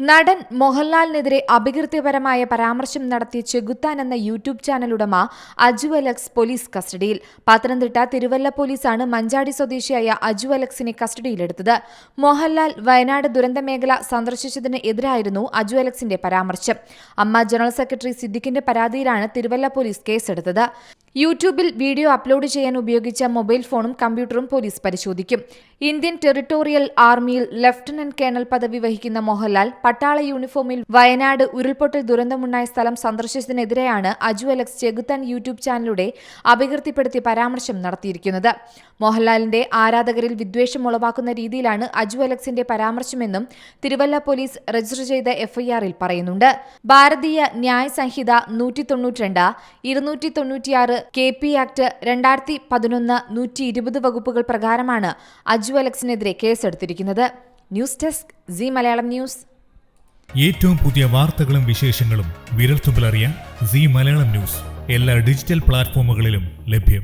നടൻ മോഹൻലാലിനെതിരെ അപകീർത്തിപരമായ പരാമർശം നടത്തിയ ചെകുത്താൻ എന്ന യൂട്യൂബ് ചാനൽ ഉടമ അജു അലക്സ് പോലീസ് കസ്റ്റഡിയിൽ. പത്തനംതിട്ട തിരുവല്ല പോലീസാണ് മഞ്ചാടി സ്വദേശിയായ അജു അലക്സിനെ കസ്റ്റഡിയിലെടുത്തത്. മോഹൻലാൽ വയനാട് ദുരന്ത മേഖല സന്ദർശിച്ചതിന് എതിരായിരുന്നു അജു അലക്സിന്റെ പരാമർശം. അമ്മ ജനറൽ സെക്രട്ടറി സിദ്ദിഖിന്റെ പരാതിയിലാണ് തിരുവല്ല പോലീസ് കേസെടുത്തത്. യൂട്യൂബിൽ വീഡിയോ അപ്ലോഡ് ചെയ്യാൻ ഉപയോഗിച്ച മൊബൈൽ ഫോണും കമ്പ്യൂട്ടറും പോലീസ് പരിശോധിക്കും. ഇന്ത്യൻ ടെറിട്ടോറിയൽ ആർമിയിൽ ലഫ്റ്റനന്റ് കേണൽ പദവി വഹിക്കുന്ന മോഹൻലാൽ പട്ടാള യൂണിഫോമിൽ വയനാട് ഉരുൾപൊട്ടൽ ദുരന്തമുണ്ടായ സ്ഥലം സന്ദർശിച്ചതിനെതിരെയാണ് അജു അലക്സ് ചെകുത്താൻ യൂട്യൂബ് ചാനലിലൂടെ അപകീർത്തിപ്പെടുത്തി പരാമർശം നടത്തിയിരിക്കുന്നത്. മോഹൻലാലിന്റെ ആരാധകരിൽ വിദ്വേഷം ഉളവാക്കുന്ന രീതിയിലാണ് അജു അലക്സിന്റെ പരാമർശമെന്നും തിരുവല്ല പോലീസ് രജിസ്റ്റർ ചെയ്ത എഫ്ഐആറിൽ പറയുന്നുണ്ട്. ഭാരതീയ ന്യായ സംഹിത നൂറ്റി തൊണ്ണൂറ്റിരണ്ട് ഇരുന്നൂറ്റി തൊണ്ണൂറ്റിയാറ് കെ പി ആക്ട് രണ്ടായിരത്തി പതിനൊന്ന് നൂറ്റി ഇരുപത് വകുപ്പുകൾ പ്രകാരമാണ് അജു അലക്സിനെതിരെ കേസെടുത്തിരിക്കുന്നത്. News desk C Malayalam news. ഏറ്റവും പുതിയ വാർത്തകളും വിശേഷങ്ങളും വിരൽത്തുമ്പിലറിയാൻ സി മലയാളം ന്യൂസ് എല്ലാ ഡിജിറ്റൽ പ്ലാറ്റ്ഫോമുകളിലും ലഭ്യം.